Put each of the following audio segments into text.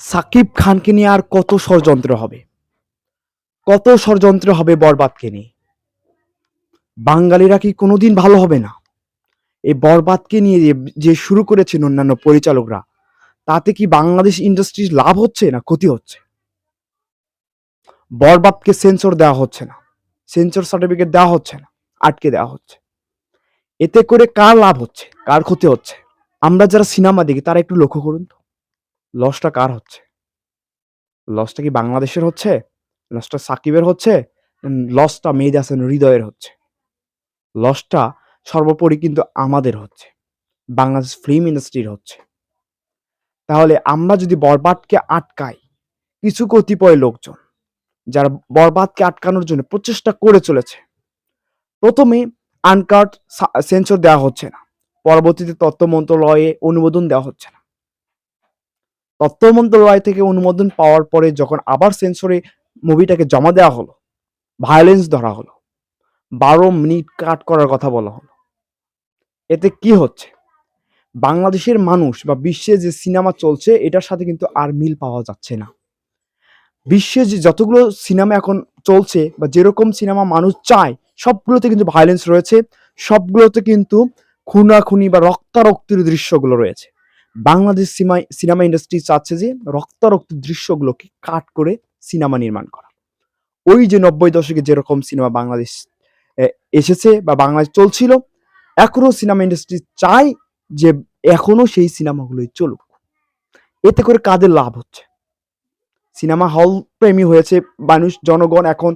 সাকিব খানকে নিয়ে আর কত ষড়যন্ত্র হবে? কত ষড়যন্ত্র হবে বরবাদকে নিয়ে? বাঙালিরা কি কোনোদিন ভালো হবে না? এই বরবাদকে নিয়ে যে- শুরু করেছেন অন্যান্য পরিচালকরা, তাতে কি বাংলাদেশ ইন্ডাস্ট্রির লাভ হচ্ছে না ক্ষতি হচ্ছে? বরবাদকে সেন্সর দেওয়া হচ্ছে না। সেন্সর সার্টিফিকেট দেওয়া হচ্ছে না, আটকে দেওয়া হচ্ছে। এতে করে কার লাভ হচ্ছে? কার ক্ষতি হচ্ছে? আমরা যারা সিনেমা দেখি, তারা একটু লক্ষ্য করুন তো। লসটা কার হচ্ছে? লসটা কি বাংলাদেশের হচ্ছে? লসটা সাকিবের হচ্ছে? লসটা মেহেদি হাসান হৃদয়ের হচ্ছে? লসটা সর্বোপরি কিন্তু আমাদের হচ্ছে। বাংলাদেশ ফিল্ম ইন্ডাস্ট্রির হচ্ছে। তাহলে আমরা যদি বরবাদকে আটকাই, কিছু কতিপয় লোকজন যারা বরবাদকে আটকানোর জন্য প্রচেষ্টা করে চলেছে, প্রথমে আনকাট সেন্সর দেওয়া হচ্ছে না। পরবর্তীতে তথ্য মন্ত্রণালয়ে অনুমোদন দেওয়া হচ্ছে না। তথ্য মন্ত্রণালয় থেকে অনুমোদন পাওয়ার পরে যখন আবার সেন্সরে মুভিটাকে জমা দেওয়া হলো ভায়োলেন্স ধরা হলো, বারো মিনিট কাট করার কথা বলা হলো। এতে কি হচ্ছে? বাংলাদেশের মানুষ বা বিশ্বে যে সিনেমা চলছে, এটার সাথে কিন্তু আর মিল পাওয়া যাচ্ছে না। বিশ্বে যে যতগুলো সিনেমা এখন চলছে বা যেরকম সিনেমা মানুষ চায়, সবগুলোতে কিন্তু ভায়োলেন্স রয়েছে, সবগুলোতে কিন্তু খুনাখুনি বা রক্তারক্তির দৃশ্যগুলো রয়েছে। বাংলাদেশ সিনেমা সিনেমা ইন্ডাস্ট্রি চাচ্ছে যে রক্তারক্ত দৃশ্যগুলোকে কাট করে সিনেমা নির্মাণ করা। ওই যে নব্বই দশকে যেরকম সিনেমা বাংলাদেশ এসেছে বা বাংলাদেশ চলছিল এখনও সিনেমা ইন্ডাস্ট্রি চায় যে এখনও সেই সিনেমাগুলোই চলুক। এতে করে কাদের লাভ হচ্ছে? সিনেমা হল প্রেমী হয়েছে মানুষ, জনগণ এখন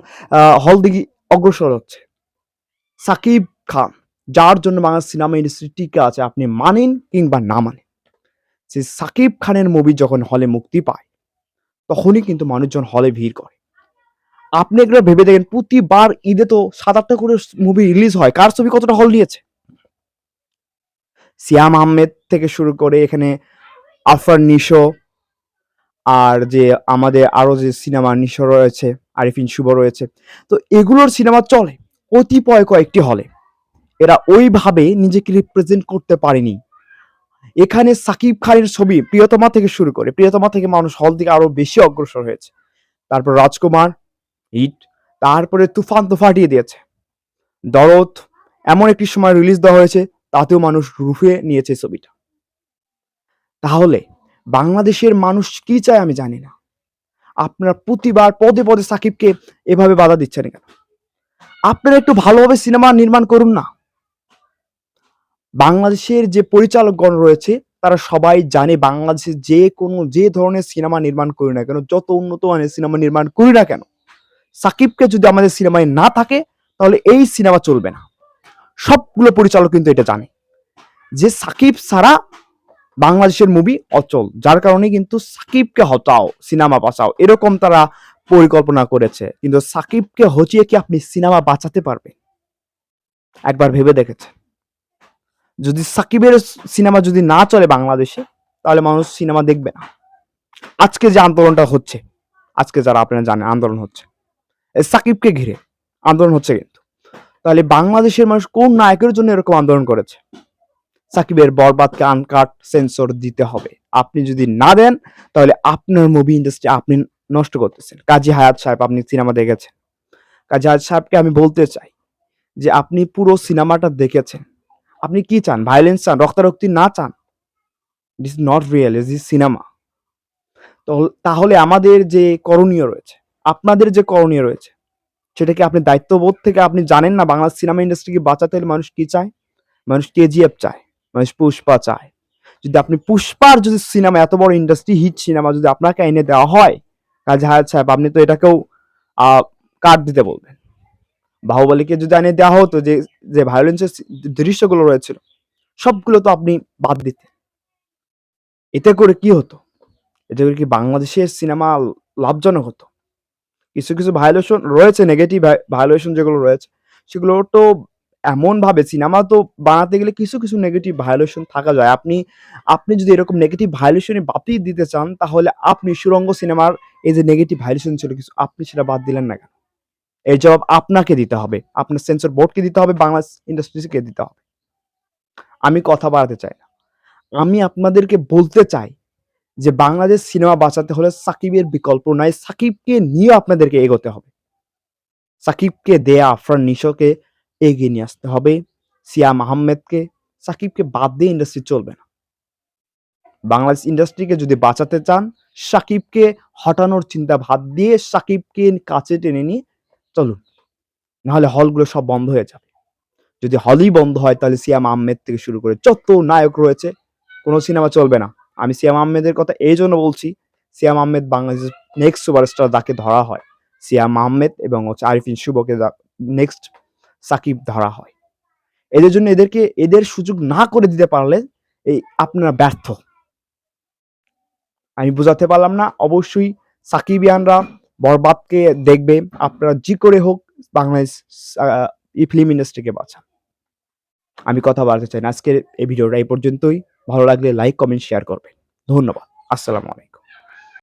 হল দিকে অগ্রসর হচ্ছে। সাকিব খান, যার জন্য বাংলা সিনেমা ইন্ডাস্ট্রি টিকে আছে, আপনি মানেন কিংবা না মানেন। যে সাকিব খানের মুভি যখন হলে মুক্তি পায়, তখনই কিন্তু মানুষজন হলে ভিড় করে। আপনি একবার ভেবে দেখেন, প্রতিবার ঈদে তো সাত আটটা করে মুভি রিলিজ হয়। কার ছবি কতটা হল নিয়েছে? সিয়াম আহমেদ থেকে শুরু করে এখানে আফরান নিশো আর যে আমাদের আরও যে সিনেমা নিশো রয়েছে, আরিফিন শুভ রয়েছে। তো এগুলোর সিনেমা চলে কতিপয় কয়েকটি হলে। এরা ওইভাবে নিজেকে রিপ্রেজেন্ট করতে পারেনি। এখানে সাকিব খানের ছবি প্রিয়তমা থেকে শুরু করে, প্রিয়তমা থেকে মানুষ হল থেকে আরও বেশি অগ্রসর হয়েছে। তারপর রাজকুমার, হিট, তারপরে তুফান তো ফাটিয়ে দিয়েছে। দরদ, এমন একটি সময় রিলিজ দেওয়া হয়েছে, তাতেও মানুষ রুফে নিয়েছে ছবিটা। তাহলে বাংলাদেশের মানুষ কি চায় আমি জানি না। আপনারা প্রতিবার পদে পদে সাকিবকে এভাবে বাধা দিচ্ছেন কেন? আপনারা একটু ভালোভাবে সিনেমা নির্মাণ করুন না। বাংলাদেশের যে পরিচালকগণ রয়েছে, তারা সবাই জানে বাংলাদেশের যে কোনো, যে ধরনের সিনেমা নির্মাণ করি না কেন, যত উন্নত মানের সিনেমা নির্মাণ করি না কেন, সাকিবকে যদি আমাদের সিনেমায় না থাকে, তাহলে এই সিনেমা চলবে না। সবগুলো পরিচালক কিন্তু এটা জানে। যে সাকিব ছাড়া বাংলাদেশের মুভি অচল, যার কারণে কিন্তু সাকিবকে হটাও, সিনেমা বাঁচাও, এরকম তারা পরিকল্পনা করেছে। কিন্তু সাকিবকে হচিয়ে কি আপনি সিনেমা বাঁচাতে পারবেন? একবার ভেবে দেখেছে যদি সাকিবের সিনেমা যদি না চলে বাংলাদেশে, তাহলে মানুষ সিনেমা দেখবে না। আজকে যে আন্দোলনটা হচ্ছে, আজকে যারা আপনারা জানেন আন্দোলন হচ্ছে সাকিবকে ঘিরে আন্দোলন হচ্ছে কিন্তু। তাহলে বাংলাদেশের মানুষ কোন নায়কের জন্য এরকম আন্দোলন করেছে? সাকিবের বরবাদকে আনকাট সেন্সর দিতে হবে। আপনি যদি না দেন, তাহলে আপনার মুভি ইন্ডাস্ট্রি আপনি নষ্ট করতেছেন। কাজী হায়াত সাহেব, আপনি সিনেমা দেখেছেন। কাজী হায়াত সাহেবকে আমি বলতে চাই যে, আপনি পুরো সিনেমাটা দেখেছেন। আপনি কি চান? ভায়োলেন্স চান, রক্তারক্তি না চান? Is not real is cinema তো তাহলে আমাদের যে করণীয় রয়েছে, আপনাদের যে করণীয় রয়েছে, সেটাকে আপনি দায়িত্ববোধ থেকে আপনি জানেন না বাংলা সিনেমা ইন্ডাস্ট্রিকে বাঁচাতে হলে মানুষ কি চায়? মানুষ কেজিএফ চায়, মানুষ পুষ্পা চায়। যদি আপনি পুষ্পার যদি সিনেমা এত বড় ইন্ডাস্ট্রি হিট সিনেমা যদি আপনাকে এনে দেওয়া হয়, কাজে হায়াত সাহেব, আপনি তো এটাকেও কাট দিতে বলবেন। বাহুবলীকে যদি এনে দেওয়া হতো যে যে ভায়োলেন্সের দৃশ্যগুলো রয়েছিল সবগুলো তো আপনি বাদ দিতেন। এতে করে কি হতো? এতে করে কি বাংলাদেশের সিনেমা লাভজনক হতো? কিছু কিছু ভায়োলেশন রয়েছে নেগেটিভ ভায়োলেশন যেগুলো রয়েছে, সেগুলো তো এমন ভাবে সিনেমা তো বানাতে গেলে কিছু কিছু নেগেটিভ ভায়োলেশন থাকা যায়। আপনি আপনি যদি এরকম নেগেটিভ ভায়োলেশনে বাতিল দিতে চান, তাহলে আপনি সুরঙ্গ সিনেমার এই যে নেগেটিভ ভায়োলেশন ছিল, কিছু আপনি সেটা বাদ দিলেন না কেন? এই জবাব আপনাকে দিতে হবে। আপনার সেন্সর বোর্ডকে দিতে হবে, বাংলা ইন্ডাস্ট্রিকে দিতে হবে। আমি কথা বাড়াতে চাই না। আমি আপনাদেরকে বলতে চাই যে বাংলাদেশ সিনেমা বাঁচাতে হলে সাকিবের বিকল্প নাই। সাকিবকে নিয়ে আপনাদেরকে এগোতে হবে। সাকিবকে দেয়া আফরান নিশোকে এগিয়ে নিয়ে আসতে হবে। সিয়াম আহমেদকে, সাকিবকে বাদ দিয়ে ইন্ডাস্ট্রি চলবে না। বাংলাদেশ ইন্ডাস্ট্রিকে যদি বাঁচাতে চান, সাকিবকে হটানোর চিন্তা ভাব দিয়ে সাকিবকে কাছে টেনে নিয়ে চলুন, নাহলে হলগুলো সব বন্ধ হয়ে যাবে। যদি হলই বন্ধ হয়, তাহলে সিয়াম আহমেদ থেকে শুরু করে যত নায়ক রয়েছে, কোনো সিনেমা চলবে না। আমি সিয়াম আহমেদের কথা এই জন্য বলছি, সিয়াম আহমেদ বাংলাদেশের নেক্সট সুপারস্টার যাকে ধরা হয়, সিয়াম আহমেদ এবং হচ্ছে আরিফিন শুভকে নেক্সট সাকিব ধরা হয়। এদের জন্য এদেরকে, এদের সুযোগ না করে দিতে পারলে এই আপনারা ব্যর্থ। আমি বোঝাতে পারলাম না, অবশ্যই সাকিবিয়ানরা বরবাদকে দেখবে, আপনারা জি করে হোক বাংলাদেশ এই ফিল্ম ইন্ডাস্ট্রিকে বাঁচান। আমি কথা বলতে চাই না। আজকের এই ভিডিওটা এই পর্যন্তই। ভালো লাগলে লাইক কমেন্ট শেয়ার করবেন। ধন্যবাদ। আসসালামু আলাইকুম।